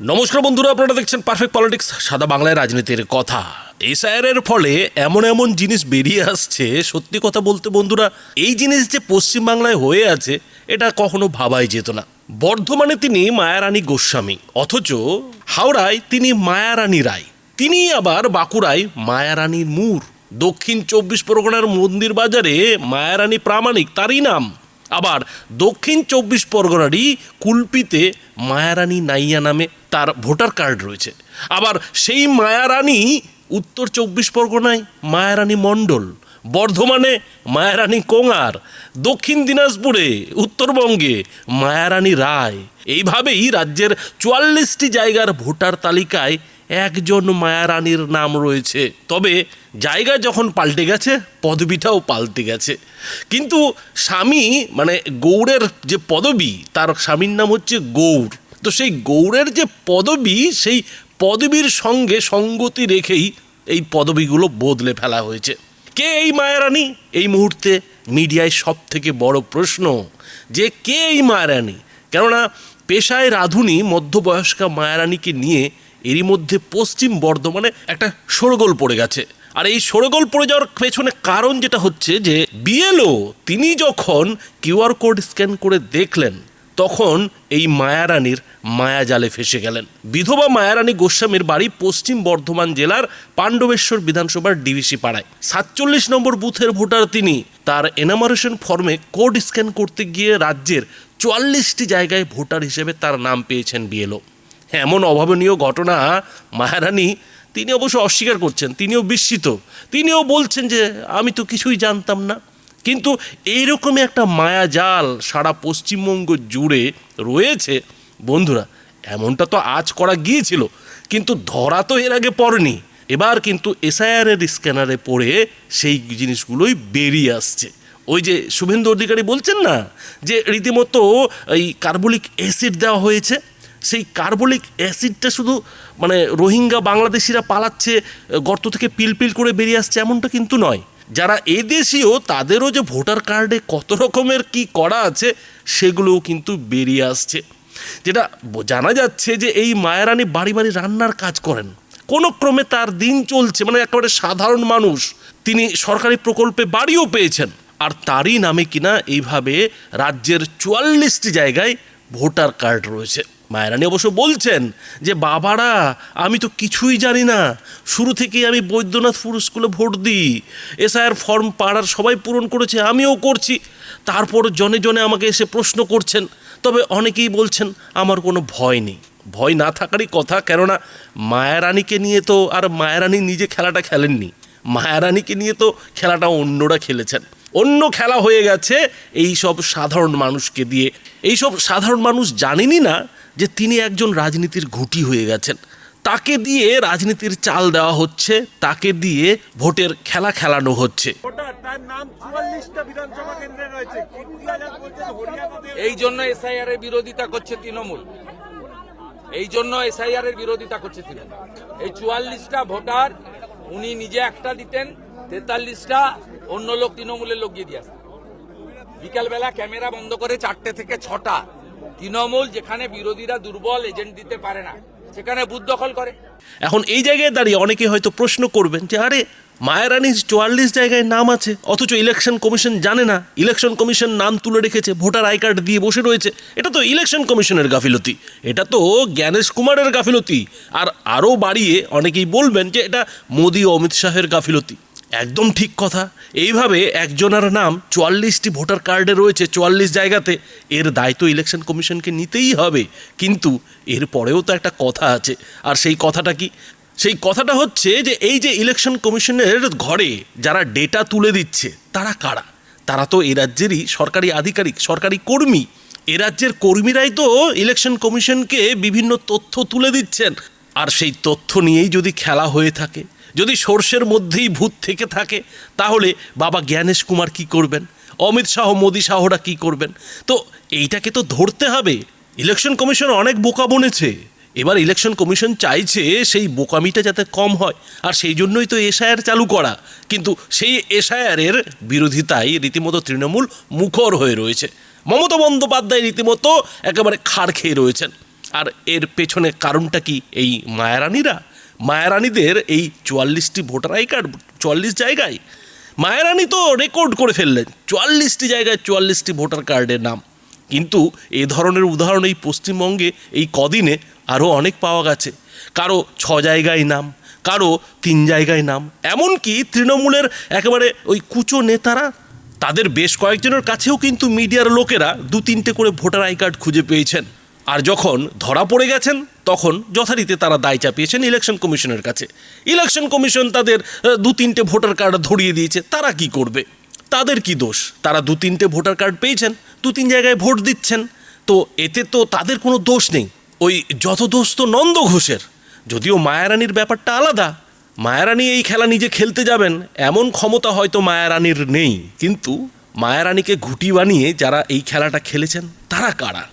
নমস্কার বন্ধুরা, আপনারা দেখছেন পারফেক্ট পলিটিক্স সাদা বাংলায় রাজনীতির কথা। এসআইআর ফলে এমন এমন জিনিস বেরিয়ে আসছে, সত্যি কথা বলতে বন্ধুরা, এই জিনিস যে পশ্চিমবাংলায় হয়ে আছে, এটা কখনো ভাবাই যেত না। বর্ধমানে তিনি মায়ারানী গোস্বামী, অথচ হাওড়ায় তিনি মায়ারানী রায়। তিনি আবার বাঁকুড়ায় মায়ারানীর মূর। দক্ষিণ চব্বিশ পরগনার মন্দির বাজারে মায়ারানী প্রামাণিক, তারই নাম। আবার দক্ষিণ চব্বিশ পরগনারই কুলপিতে মায়ারানী নাইয়া নামে তার ভোটার কার্ড রয়েছে। আবার সেই মায়ারানী উত্তর চব্বিশ পরগনায় মায়ারানী মণ্ডল, বর্ধমানে মায়ারানী কোঙার, দক্ষিণ দিনাজপুরে উত্তরবঙ্গে মায়ারানী রায়। এইভাবেই রাজ্যের চুয়াল্লিশটি জায়গার ভোটার তালিকায় একজন মায়ারানীর নাম রয়েছে। তবে জায়গা যখন পাল্টে গেছে, পদবিটাও পাল্টে গেছে। কিন্তু স্বামী মানে গৌড়ের যে পদবি, তার স্বামীর নাম হচ্ছে গৌড়। তো সেই গৌড়ের যে পদবি, সেই পদবীর সঙ্গে সঙ্গতি রেখেই এই পদবিগুলো বদলে ফেলা হয়েছে। কে এই মায়ারানী? এই মুহূর্তে মিডিয়ায় সব থেকে বড় প্রশ্ন, যে কে এই মায়ারানী? কেননা, পেশায় রাধুনী মধ্যবয়স্কা মায়ারানীকে নিয়ে এরই মধ্যে পশ্চিম বর্ধমানে একটা সরগোল পড়ে গেছে। আর এই সরগোল পড়ে যাওয়ার পেছনে কারণ যেটা হচ্ছে যে বিএলও তিনি যখন কিউআর কোড স্ক্যান করে দেখলেন, তখন এই মায়ারানীর মায়াজালে ফেসে গেলেন। বিধবা মায়ারানী গোস্বামীর বাড়ি পশ্চিম বর্ধমান জেলার পাণ্ডবেশ্বর বিধানসভার ডিভিসি পাড়ায়। সাতচল্লিশ নম্বর বুথের ভোটার তিনি। তার এনামারেশন ফর্মে কোড স্ক্যান করতে গিয়ে রাজ্যের চুয়াল্লিশটি জায়গায় ভোটার হিসেবে তার নাম পেয়েছেন বিএলও এমন অভাবনীয় ঘটনা মায়ারানী, তিনি অবশ্য অস্বীকার করছেন, তিনিও বিস্মিত। তিনিও বলছেন যে, আমি তো কিছুই জানতাম না। কিন্তু এইরকমই একটা মায়াজাল সারা পশ্চিমবঙ্গ জুড়ে রয়েছে। বন্ধুরা, এমনটা তো আজ করা গিয়েছিল, কিন্তু ধরা তো এর আগে পড়েনি। এবার কিন্তু এসআইআরের স্ক্যানারে পড়ে সেই জিনিসগুলোই বেরিয়ে আসছে। ওই যে শুভেন্দু অধিকারী বলছেন না, যে রীতিমতো এই কার্বলিক অ্যাসিড দেওয়া হয়েছে? সেই কার্বলিক অ্যাসিডটা শুধু মানে রোহিঙ্গা বাংলাদেশিরা পালাচ্ছে, গর্ত থেকে পিলপিল করে বেরিয়ে আসছে এমনটা কিন্তু নয়। যারা এদেশীয়, তাদেরও যে ভোটার কার্ডে কত রকমের কি করা আছে, সেগুলোও কিন্তু বেরিয়ে আসছে। যেটা জানা যাচ্ছে যে এই মায়ারানী বাড়ি বাড়ি রান্নার কাজ করেন। কোনো ক্রমে তার দিন চলছে মানে একেবারে সাধারণ মানুষ। তিনি সরকারি প্রকল্পে বাড়িও পেয়েছেন। আর তারই নামে কিনা এইভাবে রাজ্যের চুয়াল্লিশটি জায়গায় ভোটার কার্ড রয়েছে। মায়েরানি অবশ্য বলছেন যে, বাবারা, আমি তো কিছুই জানি না। শুরু থেকেই আমি বৈদ্যনাথপুর স্কুলে ভোট দিই। এসআইআর ফর্ম পাড়ার সবাই পূরণ করেছে, আমিও করছি। তারপর জনে জনে আমাকে এসে প্রশ্ন করছেন। তবে অনেকেই বলছেন, আমার কোনো ভয় নেই। ভয় না থাকারই কথা, কেননা মায়ারানীকে নিয়ে তো আর মায়ারানী নিজে খেলাটা খেলেননি। মায়ারানীকে নিয়ে তো খেলাটা অন্যরা খেলেছেন। অন্য খেলা হয়ে গেছে, এই সব সাধারণ মানুষকে দিয়ে। এই সব সাধারণ মানুষ জানেনই না যে তিনি একজন রাজনীতির ঘুঁটি হয়ে গেছেন। তাকে দিয়ে রাজনীতির চাল দেওয়া হচ্ছে তাকে দিয়ে ভোটের খেলা খেলানো হচ্ছে। ভোটার তার নাম চুয়াল্লিশটা বিধানসভা কেন্দ্রে রয়েছে। কুড়ি হাজার বলছে হরিয়ানাতে এই জন্য এসআইআর এর বিরোধিতা করছে তৃণমূল। এই জন্য এসআইআর এর বিরোধিতা করছে তৃণমূল। এই চুয়াল্লিশটা ভোটার উনি নিজে একটা দিতেন তেতাল্লিশটা অন্য লোক তৃণমূলের লোক দিয়ে দিয়ে আসতেন। বিকালবেলা ক্যামেরা বন্ধ করে চারটে থেকে ছটা তৃণমূল যেখানে বিরোধীরা দুর্বল এজেন্ট দিতে পারে না, সেখানে বুথ দখল করে। এখন এই জায়গায় দাঁড়িয়ে অনেকে হয়তো প্রশ্ন করবেন যে, আরে, মায়ারানির চুয়াল্লিশ জায়গায় নাম আছে, অথচ ইলেকশন কমিশন জানে না, ইলেকশন কমিশন নাম তুলে রেখেছে, ভোটার আই কার্ড দিয়ে বসে রয়েছে, এটা তো ইলেকশন কমিশনের গাফিলতি, এটা তো জ্ঞানেশ কুমারের গাফিলতি, আর আরও বাড়িয়ে অনেকেই বলবেন যে, এটা মোদি অমিত শাহের গাফিলতি। একদম ঠিক কথা। এইভাবে একজনের নাম চুয়াল্লিশটি ভোটার কার্ডে রয়েছে চুয়াল্লিশ জায়গাতে। এর দায়িত্ব ইলেকশন কমিশনকে নিতেই হবে। কিন্তু এর পরেও তো একটা কথা আছে। আর সেই কথাটা কি? সেই কথাটা হচ্ছে যে এই যে ইলেকশন কমিশনের ঘরে যারা ডেটা তুলে দিচ্ছে, তারা কারা? তারা তো এ রাজ্যেরই সরকারি আধিকারিক, সরকারি কর্মী। এ রাজ্যের কর্মীরাই তো ইলেকশন কমিশনকে বিভিন্ন তথ্য তুলে দিচ্ছেন। আর সেই তথ্য নিয়েই যদি খেলা হয়ে থাকে যদি সর্ষের মধ্যেই ভূত থেকে থাকে, তাহলে বাবা জ্ঞানেশ কুমার কি করবেন? অমিত শাহ, মোদী শাহরা কি করবেন? তো এইটাকে তো ধরতে হবে। ইলেকশন কমিশন অনেক বোকা বনেছে। এবার ইলেকশন কমিশন চাইছে সেই বোকামিটা যাতে কম হয়, আর সেই জন্যই তো এসআইআর চালু করা। কিন্তু সেই এসআইআরের বিরোধিতায় রীতিমতো তৃণমূল মুখর হয়ে রয়েছে। মমতা বন্দ্যোপাধ্যায় রীতিমতো একেবারে খাড় খেয়ে রয়েছেন। আর এর পেছনে কারণটা কি এই মায়ারানীরা? মায়ারানীদের এই চুয়াল্লিশটি ভোটার আই কার্ড, চুয়াল্লিশ জায়গায়, মায়ারানী তো রেকর্ড করে ফেললেন, চুয়াল্লিশটি জায়গায় চুয়াল্লিশটি ভোটার কার্ডের নাম। কিন্তু এ ধরনের উদাহরণ এই পশ্চিমবঙ্গে এই কদিনে আরও অনেক পাওয়া গেছে। কারও ছ জায়গায় নাম, কারও তিন জায়গায় নাম, এমনকি তৃণমূলের একেবারে ওই কুচো নেতারা, তাদের বেশ কয়েকজনের কাছেও কিন্তু মিডিয়ার লোকেরা দু তিনটে করে ভোটার আই কার্ড খুঁজে পেয়েছেন। আর যখন ধরা পড়ে গেছেন তখন যথারীতি তারা দায় চাপিয়েছেন ইলেকশন কমিশনের কাছে। ইলেকশন কমিশন তাদের দু তিনটে ভোটার কার্ড ধরিয়ে দিয়েছে, তারা কি করবে? তাদের কি দোষ? তারা দু তিনটে ভোটার কার্ড পেয়েছেন দু তিন জায়গায় ভোট দিচ্ছেন। তো এতে তো তাদের কোনো দোষ নেই। ওই যত দোষ তো নন্দ ঘোষের, যদিও মায়ারানির ব্যাপারটা আলাদা, মায়ারানী এই খেলা নিজে খেলতে যাবেন, এমন ক্ষমতা হয়তো মায়ারানীর নেই। কিন্তু মায়ারানীকে ঘুটি বানিয়ে যারা এই খেলাটা খেলেছেন, তারা কারা?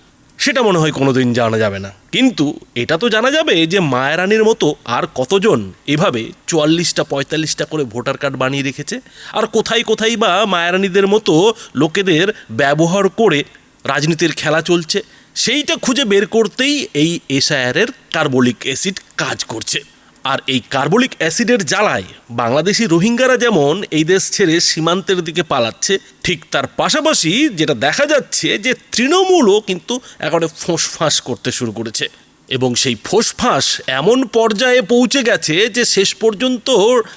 সেটা মনে হয় কোনোদিন জানা যাবে না। কিন্তু এটা তো জানা যাবে যে মায়ারানির মতো আর কতজন এভাবে চুয়াল্লিশটা, পঁয়তাল্লিশটা করে ভোটার কার্ড বানিয়ে রেখেছে? আর কোথায় কোথায় বা মায়ারানিদের মতো লোকেদের ব্যবহার করে রাজনীতির খেলা চলছে? সেইটা খুঁজে বের করতেই এই এসআইআরের কার্বলিক অ্যাসিড কাজ করছে। আর এই কার্বলিক অ্যাসিডের জ্বালায় বাংলাদেশি রোহিঙ্গারা যেমন এই দেশ ছেড়ে সীমান্তের দিকে পালাচ্ছে, ঠিক তার পাশাপাশি যেটা দেখা যাচ্ছে যে তৃণমূলও কিন্তু একেবারে ফোঁসফাঁস করতে শুরু করেছে। এবং সেই ফোঁসফাঁস এমন পর্যায়ে পৌঁছে গেছে যে শেষ পর্যন্ত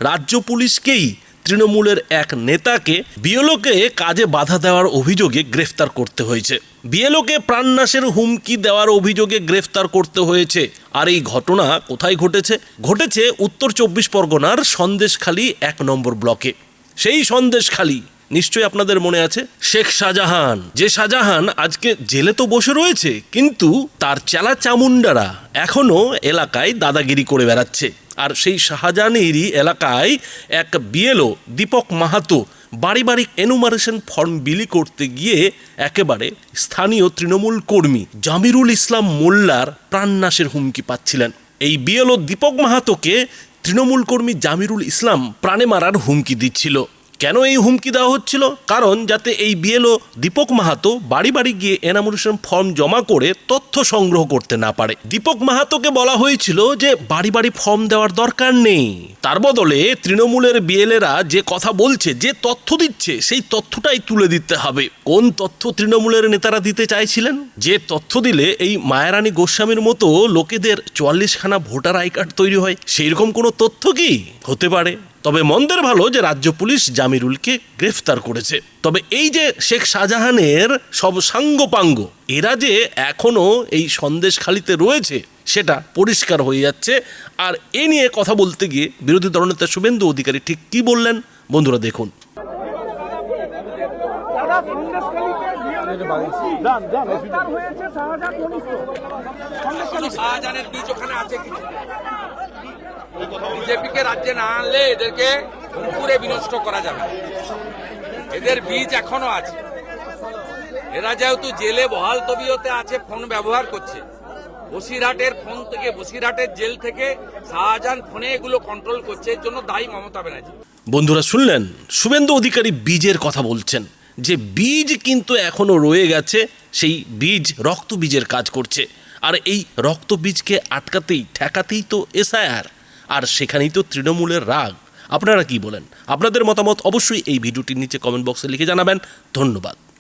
রাজ্য পুলিশকেই তৃণমূলের এক নেতাকে বিএলওকে কাজে বাধা দেওয়ার অভিযোগে গ্রেফতার করতে হয়েছে। বিএলওকে প্রাণনাশের হুমকি দেওয়ার অভিযোগে গ্রেফতার করতে হয়েছে। আর এই ঘটনা কোথায় ঘটেছে? ঘটেছে উত্তর চব্বিশ পরগনার সন্দেশখালী এক নম্বর ব্লকে। সেই সন্দেশখালী, নিশ্চয়ই আপনাদের মনে আছে? শেখ শাহজাহান। যে শাহজাহান আজকে জেলে তো বসে রয়েছে, কিন্তু তার চেলা চামুন্ডারা এখনও এলাকায় দাদাগিরি করে বেড়াচ্ছে। আর সেই শাহজাহানেরই এলাকায় এক বিএলও, দীপক মাহাতো বাড়ি বাড়ি এনুমারেশন ফর্ম বিলি করতে গিয়ে একেবারে স্থানীয় তৃণমূল কর্মী জামিরুল ইসলাম মোল্লার প্রাণনাশের হুমকি পাচ্ছিলেন। এই বিএলও দীপক মাহাতোকে তৃণমূল কর্মী জামিরুল ইসলাম প্রাণে মারার হুমকি দিচ্ছিল। কেন এই হুমকি দেওয়া হচ্ছিল? কারণ যাতে এই বিএলও দীপক মাহাতো বাড়ি বাড়ি গিয়ে এনামুলেশন ফর্ম জমা করে তথ্য সংগ্রহ করতে না পারে। দীপক মাহাতোকে বলা হয়েছিল যে বাড়ি বাড়ি ফর্ম দেওয়ার দরকার নেই। তার বদলে তৃণমূলের বিএলএরা যে কথা বলছে, যে তথ্য দিচ্ছে, সেই তথ্যটাই তুলে দিতে হবে। কোন তথ্য তৃণমূলের নেতারা দিতে চাইছিলেন? যে তথ্য দিলে এই মায়ারানী গোস্বামীর মতো লোকেদের চুয়াল্লিশখানা ভোটার আই কার্ড তৈরি হয়। সেই রকম কোনো তথ্য কি? হতে পারে। তবে মন্দের ভালো যে রাজ্য পুলিশ জামিরুলকে গ্রেফতার করেছে। তবে এই যে শেখ শাহজাহানের সব সাঙ্গপাঙ্গ এরা যে এখনও এই সন্দেশখালিতে রয়েছে সেটা পরিষ্কার হয়ে যাচ্ছে। আর এ নিয়ে কথা বলতে গিয়ে বিরোধী দলনেতা শুভেন্দু অধিকারী ঠিক কি বললেন বন্ধুরা দেখুন। শাহজাহানের বীজ ওখানে আছে বিজেপিকে রাজ্যে না আনলে এদেরকে পুরে বিনষ্ট করা যাবে। এদের বীজ এখনও আছে। এরা যেহেতু জেলে বহাল তবিয়তে আছে, ফোন ব্যবহার করছে। বসিরহাটের ফোন থেকে, বসিরহাটের জেল থেকে শাহজাহান ফোনে এগুলো কন্ট্রোল করছে। এর জন্য দায়ী মমতা ব্যানার্জি। বন্ধুরা, শুনলেন? শুভেন্দু অধিকারী বীজের কথা বলছেন। যে বীজ কিন্তু এখনও রয়ে গেছে, সেই বীজ রক্ত বীজের কাজ করছে। আর এই রক্ত বীজকে আটকাতেই, ঠেকাতেই তো এসআইআর। আর সেখানেই তো তৃণমূলের রাগ। আপনারা কি বলেন? আপনাদের মতামত অবশ্যই এই ভিডিওটির নিচে কমেন্ট বক্সে লিখে জানাবেন। ধন্যবাদ।